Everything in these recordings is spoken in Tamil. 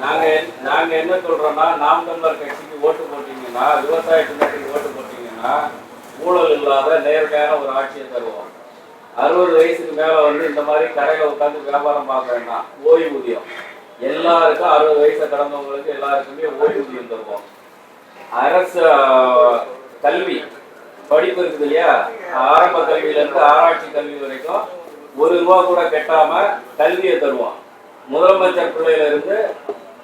நாங்க நாங்க என்ன சொல்றோம்னா நாம் தமிழர் கட்சிக்கு ஓட்டு போட்டீங்கன்னா விவசாய கட்சிக்கு ஓட்டு போட்டீங்கன்னா ஊழல் இல்லாத நேர்மையான ஒரு ஆட்சியை தருவோம். அறுபது வயசுக்கு மேல வந்து இந்த மாதிரி கடையில உட்காந்து வியாபாரம் பார்க்கறேன்னா ஓய்வூதியம். எல்லாருக்கும் அறுபது வயசை கடந்தவங்களுக்கு எல்லாருக்குமே ஓய்வூதியம் தருவோம். அரசு கல்வி படிப்பு இருக்குது இல்லையா? ஆரம்ப கல்வியில இருந்து ஆராய்ச்சி கல்வி வரைக்கும் ஒரு ரூபா கூட கெட்டாம கல்வியை தருவோம். முதலமைச்சர் பிள்ளையில இருந்து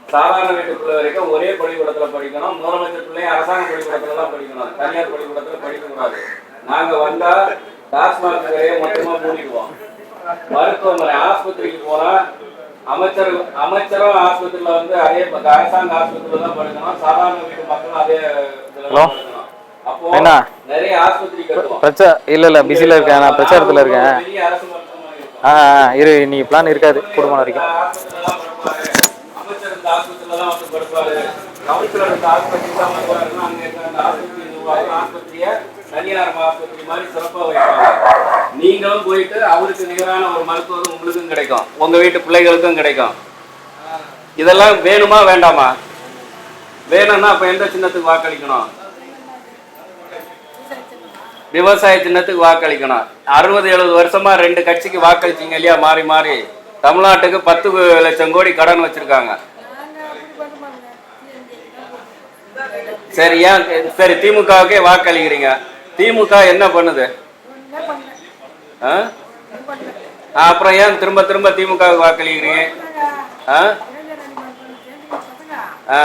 சாதாரண வீட்டு பிள்ளை வரைக்கும் ஒரே பள்ளிக்கூடத்துல படிக்கணும். முதலமைச்சர் பிள்ளையும் அரசாங்க பள்ளிக்கூடத்துல தான் படிக்கணும். தனியார் பள்ளிக்கூடத்துல படிக்க கூடாது நாங்க வந்தா டாஸ்மாக் கடையை மொத்தமா மூடிடுவோம். மருத்துவமனை ஆஸ்பத்திரிக்கு போனா அமைச்சர் அமைச்சரும் ஆஸ்பத்திரியில வந்து அதே அரசாங்க ஆஸ்பத்திரியில தான் படிக்கணும். சாதாரண வீட்டு மக்களும் அதே இதுல அப்போ? நிறைய ஆஸ்பத்திரி பிரச்சனை இல்லை இல்லை பிஸியில் இருக்கேன். நான் பிரச்சாரத்தில் இருக்கேன். ஆ, இரு நீ பிளான் இருக்காது. குடும்பம் வரைக்கும். ஆஸ்பத்திரியில தான் வந்து படுப்பாரு. கவுன்சிலர் இந்த ஆஸ்பத்திரி தான் வருவாருன்னா அங்க அந்த ஆஸ்பத்திரி ஆஸ்பத்திரியை தனியார் ஆஸ்பத்திரி மாதிரி சிறப்பா வைப்பாங்க. நீங்களும் போயிட்டு அவருக்கு நிகரான ஒரு மருத்துவம் உங்களுக்கும் கிடைக்கும். உங்க வீட்டு பிள்ளைகளுக்கும் கிடைக்கும். இதெல்லாம் வேணுமா வேண்டாமா? வேணும்னா அப்ப எந்த சின்னத்துக்கு வாக்களிக்கணும்? விவசாய சின்னத்துக்கு வாக்களிக்கணும். அறுபது எழுபது வருஷமா ரெண்டு கட்சிக்கு வாக்களிச்சீங்க இல்லையா? மாறி மாறி. தமிழ்நாட்டுக்கு பத்து லட்சம் கோடி கடன் வச்சிருக்காங்க. சரி ஏன்? சரி திமுகவுக்கே வாக்களிக்கிறீங்க. திமுக என்ன பண்ணுது? ஆ? அப்புறம் ஏன் திரும்ப திரும்ப திமுகவுக்கு வாக்களிக்கிறீங்க? ஆ? ஆ.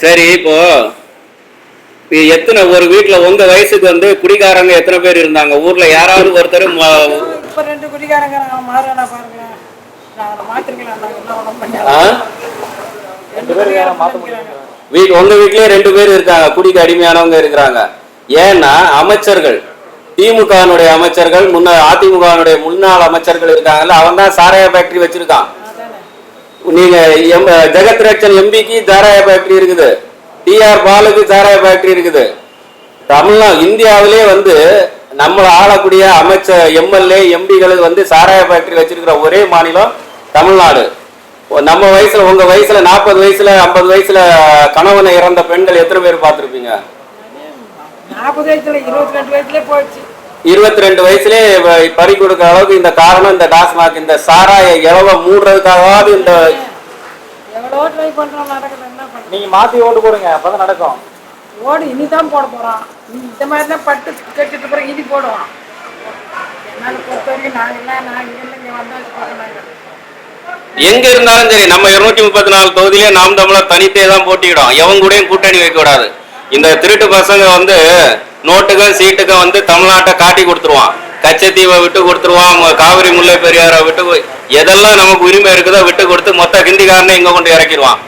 சரி இப்போ எத்தனை ஒரு வீட்டுல உங்க வயசுக்கு வந்து குடிகாரங்க எத்தனை பேர் இருந்தாங்க? ஊர்ல யாராவது ஒருத்தர் வீட் உங்க வீட்லயே ரெண்டு பேர் இருக்காங்க. குடிக்கு அடிமையானவங்க இருக்கிறாங்க. ஏன்னா அமைச்சர்கள் திமுகனுடைய அமைச்சர்கள் முன்ன அதிமுகனுடைய முன்னாள் அமைச்சர்கள் இருக்காங்கல்ல அவன் தான் சாராய ஃபேக்டரி வச்சிருக்கான். நீங்க எம் ஜெகத் ரட்சன் எம்பிக்கு சாராய ஃபேக்டரி இருக்குது. டிஆர் பாலுக்கு சாராய ஃபேக்டரி இருக்குது. தமிழ்நா இந்தியாவிலே வந்து நம்மள ஆளக்கூடிய அமைச்சர் எம்எல்ஏ எம்பிகளுக்கு வந்து சாராய ஃபேக்டரி வச்சிருக்கிற ஒரே மாநிலம் தமிழ்நாடு. ஓ, நம்ம வயசுல உங்க வயசுல நாற்பது வயசுல ஐம்பது வயசுல கணவனை இறந்த பெண்கள் எத்தனை பேர் பார்த்திருப்பீங்க? நாற்பது வயசுல இருபத்தி ரெண்டு வயசுலயே போயிடுச்சு இருபத்தி ரெண்டு வயசுலயே வ- பறி கொடுக்கிற அளவுக்கு இந்த காரணம் இந்த டாஸ்மாக் இந்த சாராய இலவ மூடுறதுக்காகவாவது இந்த என்ன நீங்க மாத்தி ஓட்டு போடுங்க அப்பதான் நடக்கும். ஓடு இனிதான் போட போறோம் இந்த மாதிரி தான் பட்டு கட்டிட்டு பிறகு இனி போடுவோம் என்னால பொறுத்த வரைக்கும் இல்லை நாங்க இல்லை இங்க வந்தாச்சு பார்க்கலாங்க எங்க இருந்தாலும் சரி நம்ம இருநூத்தி முப்பத்தி நாலு தொகுதியிலே நாம் தமிழர் தனித்தே தான் போட்டியிடும். எவன் கூடயும் கூட்டணி வைக்க கூடாது. இந்த திருட்டு பசங்க வந்து நோட்டுக்கும் சீட்டுக்கும் வந்து தமிழ்நாட்டை காட்டி கொடுத்துருவான். கச்சத்தீவை விட்டு கொடுத்துருவான் காவிரி முல்லை பெரியாரை விட்டு எதெல்லாம் நமக்கு உரிமை இருக்குதோ விட்டு கொடுத்து மொத்த ஹிந்திக்காரனை இங்க கொண்டு இறக்கிடுவான்.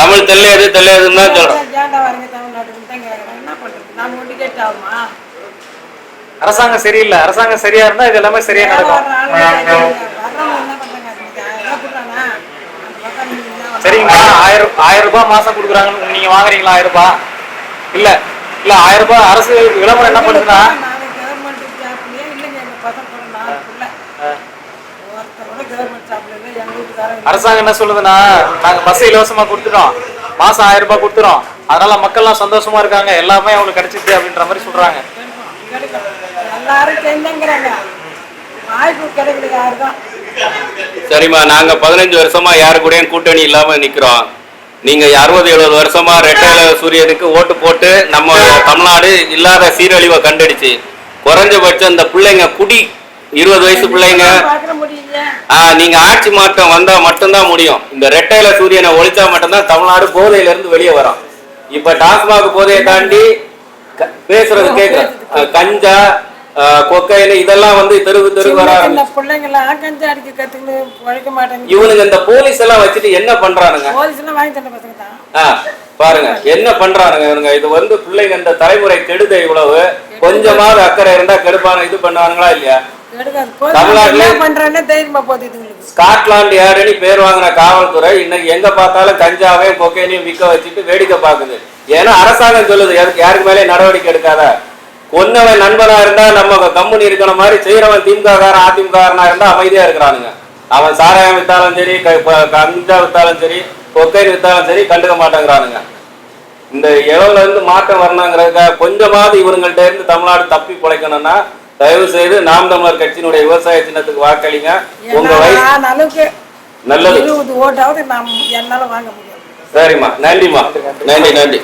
தமிழ் தெல்லையது தெல்லையதுன்னு தான் சொல்றோம். அரசாங்கம் சரியில்லை. அரசாங்கம் சரியா இருந்தா இது எல்லாமே சரியா நடக்கும். சரிங்களா ஆயிரம் ஆயிரம் ரூபாய் மாசம் கொடுக்குறாங்க நீங்க வாங்குறீங்களா ஆயிரம் ரூபாய்? இல்ல. இல்ல ஆயிரம் ரூபாய் அரசு விளம்பரம் என்ன பண்ணுதுன்னா? அரசாங்கம் என்ன சொல்லுதுன்னா நாங்க பஸ் இலவசமா கொடுத்துட்டோம். மாசம் ஆயிரம் ரூபாய் கொடுத்துறோம். அதனால மக்கள்லாம் சந்தோஷமா இருக்காங்க. எல்லாமே அவங்களுக்கு கிடைச்சிது அப்படின்ற மாதிரி சொல்றாங்க. எல்லாரும் செஞ்சங்கிறாங்க வாய்ப்பு கிடைக்கல யாருக்கும் சரிம்மா நாங்க பதினஞ்சு வருஷமா யாரு கூடயும் கூட்டணி இல்லாம நிக்கிறோம். நீங்க அறுபது எழுபது வருஷமா ரெட்டையில சூரியனுக்கு ஓட்டு போட்டு நம்ம தமிழ்நாடு இல்லாத சீரழிவை கண்டடிச்சு குறைஞ்சபட்சம் இந்த பிள்ளைங்க குடி இருபது வயசு பிள்ளைங்க பார்க்க முடியல. ஆ, நீங்க ஆட்சி மாற்றம் வந்தா மட்டும்தான் முடியும். இந்த ரெட்டையில சூரியனை ஒழிச்சா மட்டும்தான் தமிழ்நாடு போதையில இருந்து வெளியே வரும். இப்ப டாஸ்மாக் போதையை தாண்டி பேசுறது கேட்க கஞ்சா கொக்கைன் இதெல்லாம் வந்து தெருவு தெருவு வர கஞ்சி அடிக்க கத்துக்கிட்டு உழைக்க இவனுங்க இந்த போலீஸ் எல்லாம் வச்சுட்டு என்ன பண்றானுங்க? போலீஸ் எல்லாம் வாங்கி தந்த பசங்க தான். ஆ, பாருங்க என்ன பண்றானுங்க இவனுங்க? இது வந்து பிள்ளைங்க இந்த தலைமுறை கெடுத இவ்வளவு. கொஞ்சமாவது அக்கறை இருந்தா கெடுப்பானு இது பண்ணுவானுங்களா இல்லையா? ஸ்காட்லாந்து யார்டுன்னு பேர் வாங்கின காவல்துறை இன்னைக்கு எங்க பார்த்தாலும் கஞ்சாவையும் கொக்கைனையும் விற்க வச்சுட்டு வேடிக்கை பார்க்குது. ஏன்னா அரசாங்கம் சொல்லுது யாருக்கு மேலே நடவடிக்கை எடுக்காத. கொன்னவன் நண்பனா இருந்தா நம்ம கம்பெனி இருக்கிற மாதிரி செய்யறவன் திமுக காரன் அதிமுக காரனா இருந்தா அமைதியா இருக்கிறானுங்க. அவன் சாராயம் வித்தாலும் சரி கஞ்சா வித்தாலும் சரி கொக்கைன் வித்தாலும் சரி கண்டுக்க மாட்டேங்கிறானுங்க. இந்த இளவுல இருந்து மாற்றம் வரணுங்கிறதுக்காக கொஞ்சமாவது இவங்கள்ட்ட இருந்து தமிழ்நாடு தப்பி பிழைக்கணும்னா தயவு செய்து நாம் தமிழர் கட்சியினுடைய விவசாய சின்னத்துக்கு வாக்களிங்க. உங்க வயசு நல்லது. இருபது ஓட்டாவது நாம் என்னால வாங்க முடியாது சரிம்மா. நன்றிம்மா. நன்றி நன்றி.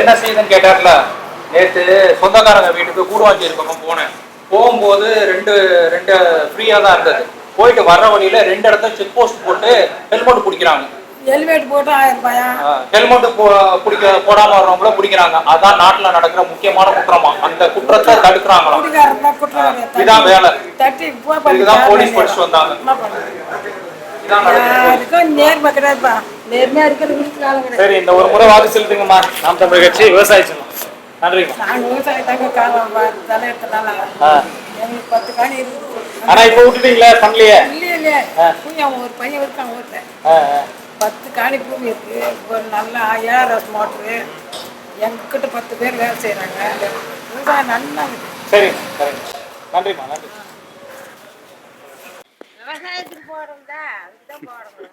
என்ன செய்யுதுன்னு கேட்டார்ல? நேத்து சொந்தக்காரங்க வீட்டுக்கு கூடுவாஞ்சேரி பக்கம் போனேன். போகும்போது ரெண்டு ரெண்டு ஃப்ரீயா தான் இருந்தது. போயிட்டு வர்ற வழியில ரெண்டு இடத்துல செக் போஸ்ட் போட்டு ஹெல்மெட் பிடிக்கிறாங்க. ஹெல்மெட் போட்டு ஆயிரம் ரூபாயா? ஹெல்மெட் பிடிக்க போடாம வர்றவங்கள பிடிக்கிறாங்க. அதான் நாட்டுல நடக்கிற முக்கியமான குற்றமா. அந்த குற்றத்தை தடுக்கிறாங்களாம். இதான் வேலை. தட்டி இதுதான் போலீஸ் படிச்சு வந்தாங்க. சரி இந்த ஒரு முறை வாக்கு செலுத்துங்கம்மா. நாம் தமிழர் கட்சி விவசாய நாங்கள் விவசாயத்தாங்க காலம் தலையெடுத்தனால ஆ. எங்களுக்கு பத்து காணி இருக்குது ஆனா இப்ப விட்டுட்டீங்களே பண்ணலையே? இல்லையே இல்லையே. பூஜை ஒரு பையன் இருக்கான் ஊரில். பத்து காணி பூமி இருக்கு. ஒரு நல்ல ஏஆர்எஸ் மோட்ரு. எங்ககிட்ட பத்து பேர் வேலை செய்கிறாங்க விவசாயம் நல்லா இருக்கு. சரி சரி. நன்றிம்மா நன்றி. விவசாயத்துக்கு போகிறோம் தான் அதுக்கு தான் போடணும்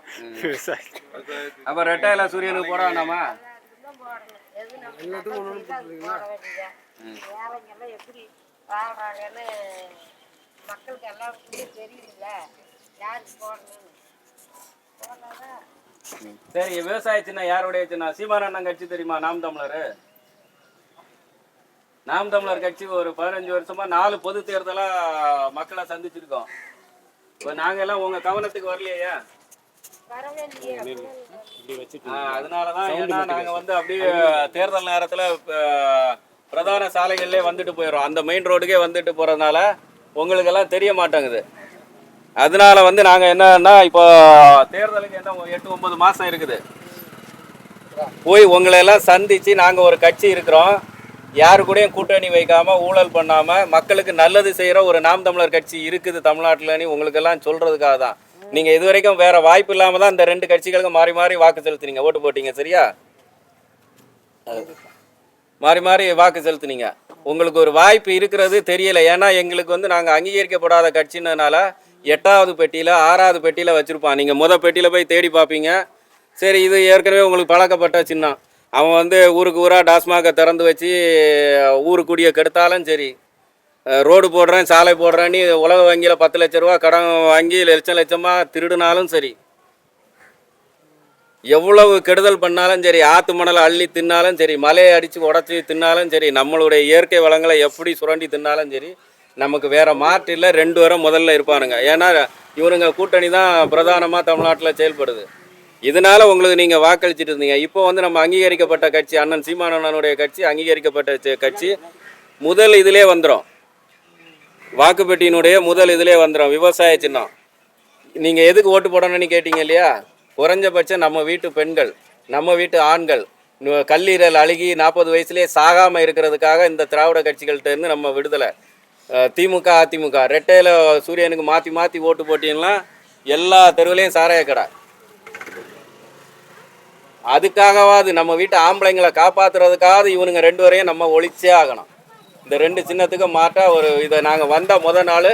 அப்ப ரெட்டையில சூரியனுக்கு போட வேண்டாமா எது நம்ம போட வேண்டியது வேலைங்கெல்லாம் எப்படி வாழ்றாங்கன்னு மக்களுக்கு எல்லாம் தெரியுதுல்ல. யாருக்கு போடணும்னு? போடலாம் சரி விவசாய சின்னம் யாருடைய சின்னம் சீமான் அண்ணன் கட்சி தெரியுமா? நாம் தமிழர். நாம் தமிழர் கட்சி ஒரு பதினஞ்சு வருஷமா நாலு பொது தேர்தலா மக்களை சந்திச்சிருக்கோம். இப்போ நாங்க எல்லாம் உங்க கவனத்துக்கு வரலையா? அதனாலதான் ஏன்னா நாங்க வந்து அப்படியே தேர்தல் நேரத்துல பிரதான சாலைகள்லயே வந்துட்டு போயிடுறோம். அந்த மெயின் ரோடுக்கே வந்துட்டு போறதுனால உங்களுக்கு எல்லாம் தெரிய மாட்டேங்குது. அதனால வந்து நாங்க என்னன்னா இப்போ தேர்தலுக்கு என்ன எட்டு ஒன்பது மாசம் இருக்குது. போய் உங்களை எல்லாம் சந்திச்சு நாங்க ஒரு கட்சி இருக்கிறோம். யாரு கூடயும் கூட்டணி வைக்காம ஊழல் பண்ணாம மக்களுக்கு நல்லது செய்யற ஒரு நாம் தமிழர் கட்சி இருக்குது தமிழ்நாட்டுலன்னு உங்களுக்கு எல்லாம் சொல்றதுக்காக தான் நீங்க இது வரைக்கும் வேற வாய்ப்பு இல்லாம தான் இந்த ரெண்டு கட்சிகளுக்கும் மாறி மாறி வாக்கு செலுத்துனீங்க. ஓட்டு போட்டீங்க சரியா? மாறி மாறி வாக்கு செலுத்துனீங்க. உங்களுக்கு ஒரு வாய்ப்பு இருக்கிறது தெரியல. ஏன்னா எங்களுக்கு வந்து நாங்கள் அங்கீகரிக்கப்படாத கட்சினனால எட்டாவது பெட்டியில் ஆறாவது பெட்டியில் வச்சுருப்பான். நீங்கள் முத பெட்டியில் போய் தேடி பார்ப்பீங்க சரி இது ஏற்கனவே உங்களுக்கு பழக்கப்பட்ட சின்னம். அவன் வந்து ஊருக்கு ஊராக டாஸ்மாக திறந்து வச்சு ஊருக்குடிய கெடுத்தாலும் சரி ரோடு போடுறேன் சாலை போடுறேன்னு உலக வங்கியில் பத்து லட்ச ரூபா கடன் வாங்கி லட்சம் லட்சமாக திருடினாலும் சரி எவ்வளவு கெடுதல் பண்ணாலும் சரி ஆற்று மணலை அள்ளி தின்னாலும் சரி மலையை அடித்து உடச்சி தின்னாலும் சரி நம்மளுடைய இயற்கை வளங்களை எப்படி சுரண்டி தின்னாலும் சரி நமக்கு வேறு மாற்று இல்லை ரெண்டு பேரும் முதல்ல இருப்பானுங்க. ஏன்னா இவனுங்க கூட்டணி தான் பிரதானமாக தமிழ்நாட்டில் செயல்படுது. இதனால் உங்களுக்கு நீங்கள் வாக்களிச்சிட்டு இருந்தீங்க. இப்போ வந்து நம்ம அங்கீகரிக்கப்பட்ட கட்சி அண்ணன் சீமான் அண்ணனுடைய கட்சி அங்கீகரிக்கப்பட்ட கட்சி முதல் இதிலே வந்துடும் வாக்குப்பெட்டியினுடைய முதல் இதிலே வந்துடும் விவசாய சின்னம். நீங்கள் எதுக்கு ஓட்டு போடணும்னு கேட்டீங்க இல்லையா? குறைஞ்சபட்சம் நம்ம வீட்டு பெண்கள் நம்ம வீட்டு ஆண்கள் கல்லீரல் அழுகி நாற்பது வயசுலேயே சாகாமல் இருக்கிறதுக்காக இந்த திராவிட கட்சிகள்கிட்ட இருந்து நம்ம விடுதலை. திமுக அதிமுக ரெட்டையில சூரியனுக்கு மாற்றி மாற்றி ஓட்டு போட்டிங்கன்னா எல்லா தெருவிலையும் சாராய கடை. அதுக்காகவாது நம்ம வீட்டு ஆம்பளைங்களை காப்பாற்றுறதுக்காவது இவனுங்க ரெண்டு வரையும் நம்ம ஒழிச்சே ஆகணும். இந்த ரெண்டு சின்னத்துக்கு மாற்றா ஒரு இதை நாங்கள் வந்த முத நாள்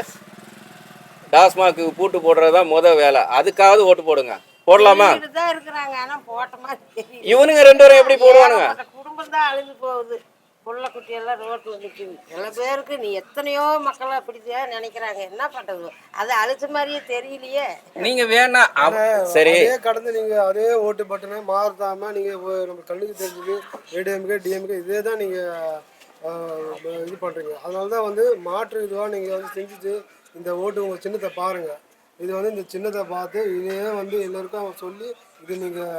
டாஸ்மாக்கு பூட்டு போடுறது தான் முத வேலை. அதுக்காவது ஓட்டு போடுங்க. போடலாமா? இவனுங்க ரெண்டு பேரும் எப்படி போடுவானுங்க? குடும்பம் தான் அழிஞ்சு போகுது. புள்ள குட்டி எல்லாம் ரோட்ல நிக்குது. சில பேருக்கு நீ எத்தனையோ மக்களை அப்படிதான் நினைக்கிறாங்க. என்ன பண்றது? அது அழிச்ச மாதிரியே தெரியலையே. நீங்க வேணா சரி. அதே கடந்து நீங்க அதே ஓட்டு பட்டனை மாறுதாம நீங்க நம்ம கண்ணுக்கு தெரிஞ்சது ஏடிஎம்கே டிஎம்கே இதே தான் நீங்க இது பண்ணுறீங்க அதனால தான் வந்து மாற்று இதுவாக நீங்கள் வந்து செஞ்சுட்டு இந்த ஓட்டு உங்கள் சின்னத்தை பாருங்கள் இது வந்து இந்த சின்னத்தை பார்த்து இதையே வந்து எல்லாருக்கும் சொல்லி இது நீங்கள்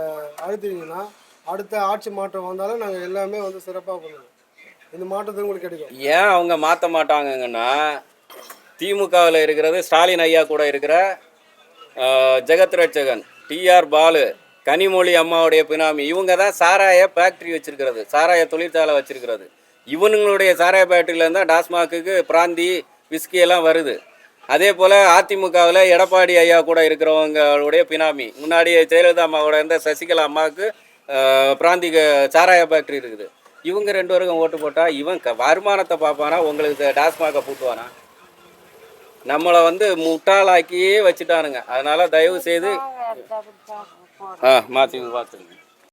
அழுத்துனீங்கன்னா அடுத்த ஆட்சி மாற்றம் வந்தாலும் நாங்கள் எல்லாமே வந்து சிறப்பாக பண்ணுவோம். இந்த மாற்றத்தை உங்களுக்கு கிடைக்கும். ஏன் அவங்க மாற்ற மாட்டாங்கங்கன்னா திமுகவில் இருக்கிறது ஸ்டாலின் ஐயா கூட இருக்கிற ஜெகத் ரட்சகன் டிஆர் பாலு கனிமொழி அம்மாவுடைய பினாமி இவங்க தான் சாராய ஃபேக்ட்ரி வச்சுருக்கிறது சாராய தொழிற்சாலை வச்சுருக்கிறது. இவனுங்களுடைய சாராய ஃபேக்ட்ரியிலேருந்து தான் டாஸ்மாக்குக்கு பிராந்தி விஸ்கி எல்லாம் வருது. அதே போல் அதிமுகவில் எடப்பாடி ஐயா கூட இருக்கிறவங்களுடைய பினாமி. முன்னாடி ஜெயலலிதா அம்மாவோட இருந்த சசிகலா அம்மாவுக்கு அஹ், பிராந்திக சாராய ஃபேக்ட்ரி இருக்குது. இவங்க ரெண்டு பேருக்கும் ஓட்டு போட்டால் இவன் க வருமானத்தை பார்ப்பானா? உங்களுக்கு டாஸ்மாக பூட்டுவானா? நம்மளை வந்து முட்டாளாக்கியே வச்சுட்டானுங்க. அதனால தயவு செய்து ஆ மாற்றி பார்த்துருங்க.